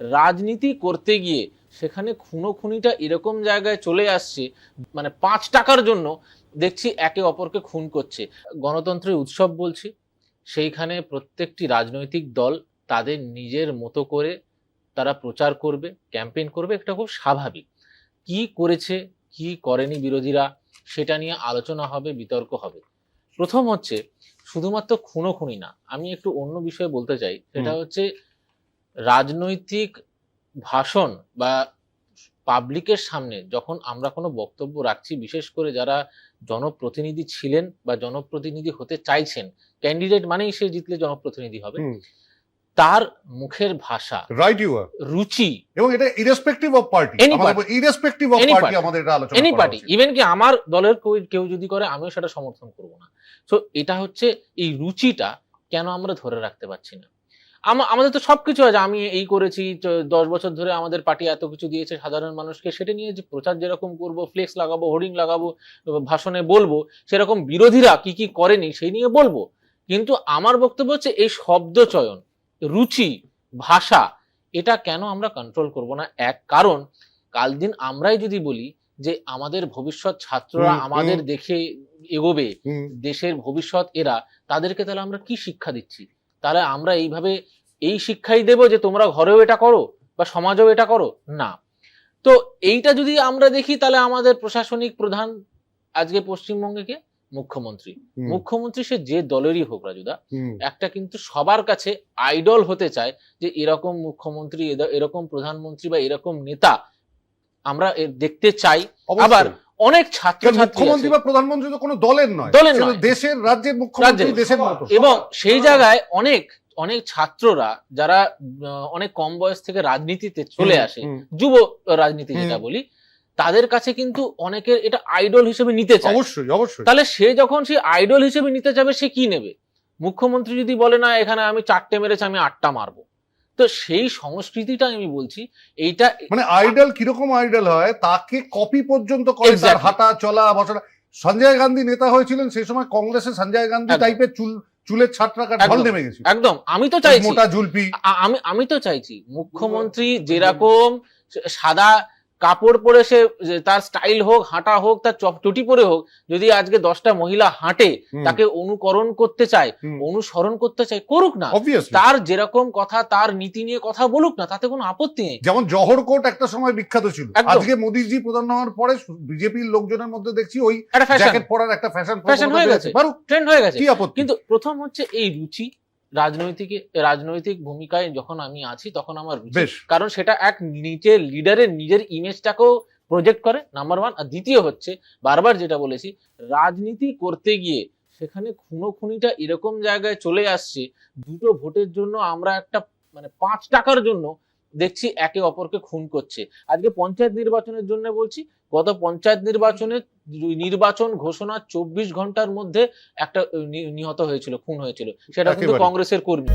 রাজনীতি করতে গিয়ে সেখানে খুনো খুনিটা এরকম জায়গায় চলে আসছে মানে পাঁচ টাকার জন্য দেখছি একে অপরকে খুন করছে। গণতন্ত্রের উৎসব বলছি সেইখানে প্রত্যেকটি রাজনৈতিক দল তাদের নিজের মতো করে তারা প্রচার করবে ক্যাম্পেইন করবে এটা খুব স্বাভাবিক। কি করেছে কি করেনি বিরোধীরা সেটা নিয়ে আলোচনা হবে বিতর্ক হবে। প্রথম হচ্ছে শুধুমাত্র খুনো খুনি না আমি একটু অন্য বিষয়ে বলতে চাই সেটা হচ্ছে রাজনৈতিক ভাষণ বা পাবলিকের সামনে যখন আমরা কোনো বক্তব্য রাখছি বিশেষ করে যারা জনপ্রতিনিধি ছিলেন বা জনপ্রতিনিধি হতে চাইছেন ক্যান্ডিডেট মানেই সে জিতলে জনপ্রতিনিধি হবে তার মুখের ভাষা রাইট ইউ রুচি এবং এটা irrespective of party irrespective of party আমাদের এটা আলোচনা এনি পার্টি ইভেন কি আমার দলের কেউ যদি করে আমিও সেটা সমর্থন করব না। সো এটা হচ্ছে এই রুচিটা কেন আমরা ধরে রাখতে পারছি না? আমাদের তো সবকিছু আছে। আমি এই করেছি দশ বছর ধরে আমাদের পার্টি এত কিছু দিয়েছে সাধারণ মানুষকে। সেটা নিয়ে যে প্রচার যেরকম করব ফ্লেক্স লাগাবো হোর্ডিং লাগাবো ভাষণে বলব সেরকম বিরোধীরা কি কি করেনি সেই নিয়ে বলব। কিন্তু আমার বক্তব্য হচ্ছে এই শব্দ চয়ন রুচি ভাষা এটা কেন আমরা কন্ট্রোল করব না? এক কারণ কাল দিন আমরাই যদি বলি যে আমাদের ভবিষ্যৎ ছাত্ররা আমাদের দেখে এগোবে দেশের ভবিষ্যৎ এরা তাদেরকে তাহলে আমরা কি শিক্ষা দিচ্ছি? তাহলে আমরা এইভাবে এই শিক্ষাই দেব যে তোমরা ঘরেও এটা করো বা সমাজেও এটা করো? না। তো এইটা যদি আমরা দেখি তাহলে আমাদের প্রশাসনিক প্রধান আজকে পশ্চিমবঙ্গে কে? মুখ্যমন্ত্রী। মুখ্যমন্ত্রী সে যে দলেরই হোক রাজুদা একটা কিন্তু সবার কাছে আইডল হতে চায় যে এরকম মুখ্যমন্ত্রী এরকম প্রধানমন্ত্রী বা এরকম নেতা আমরা দেখতে চাই। আবার অনেক ছাত্র মুখ্যমন্ত্রী বা প্রধানমন্ত্রী তো কোনো দলের নয় দলের নয়। দেশের রাজ্যের মুখ্যমন্ত্রী দেশের মতো। এবং সেই জায়গায় অনেক অনেক ছাত্ররা যারা অনেক কম বয়স থেকে রাজনীতিতে চলে আসে যুব রাজনীতি। যেটা বলি তাদের কাছে কিন্তু অনেকের এটা আইডল হিসেবে নিতে চায়। অবশ্যই অবশ্যই। তাহলে সে যখন সে আইডল হিসেবে নিতে যাবে সে কি নেবে? মুখ্যমন্ত্রী যদি বলে না এখানে আমি চারটে মেরেছি আমি আটটা মারবো। তো সেই সংস্কৃতিটা আমি বলছি এইটা মানে আইডল কীরকম আইডল হয় তাকে কপি পর্যন্ত করে তার. হাঁটা চলা বসা সঞ্জয় গান্ধী নেতা হয়েছিলেন সেই সময় কংগ্রেসে সঞ্জয় গান্ধী টাইপের চুল চুলের ছাট রাখার ঢল নেমে গেছে একদম আমি তো চাইছি মোটা জুলপি আমি আমি তো চাইছি মুখ্যমন্ত্রী যেরকম সাদা কাপড় পরে সে তার স্টাইল হোক হাঁটা হোক তার চপ চটি পরে হোক যদি আজকে দশটা মহিলা হাঁটে তাকে অনুকরণ করতে চায় অনুসরণ করতে চায় করুক না। তার যেরকম কথা তার নীতি নিয়ে কথা বলুক না তাতে কোনো আপত্তি নেই। যেমন জহর কোট একটা সময় বিখ্যাত ছিল। আজকে মোদিজি প্রধান হওয়ার পরে বিজেপির লোকজনের মধ্যে দেখছি ওই একটা ফ্যাশন জ্যাকেট পরার একটা ফ্যাশন Fashion হয়ে গেছে। ট্রেন্ড হয়ে গেছে। কিন্তু প্রথম হচ্ছে এই রুচি রাজনৈতিক রাজনৈতিক ভূমিকায় যখন আমি আছি তখন আমার কারণ সেটা এক নিজের লিডারের নিজের ইমেজটাকেও প্রজেক্ট করে। নাম্বার ওয়ান আর দ্বিতীয় হচ্ছে বারবার যেটা বলেছি রাজনীতি করতে গিয়ে সেখানে খুনো খুনিটা এরকম জায়গায় চলে আসছে দুটো ভোটের জন্য আমরা একটা মানে পাঁচ টাকার জন্য দেখছি একে অপরকে খুন করছে। আজকে পঞ্চায়েত নির্বাচনের জন্য বলছি গত পঞ্চায়েত নির্বাচনে নির্বাচন ঘোষণা চব্বিশ ঘণ্টার মধ্যে একটা নিহত হয়েছিল খুন হয়েছিল। সেটা কিন্তু কংগ্রেসের কর্মী।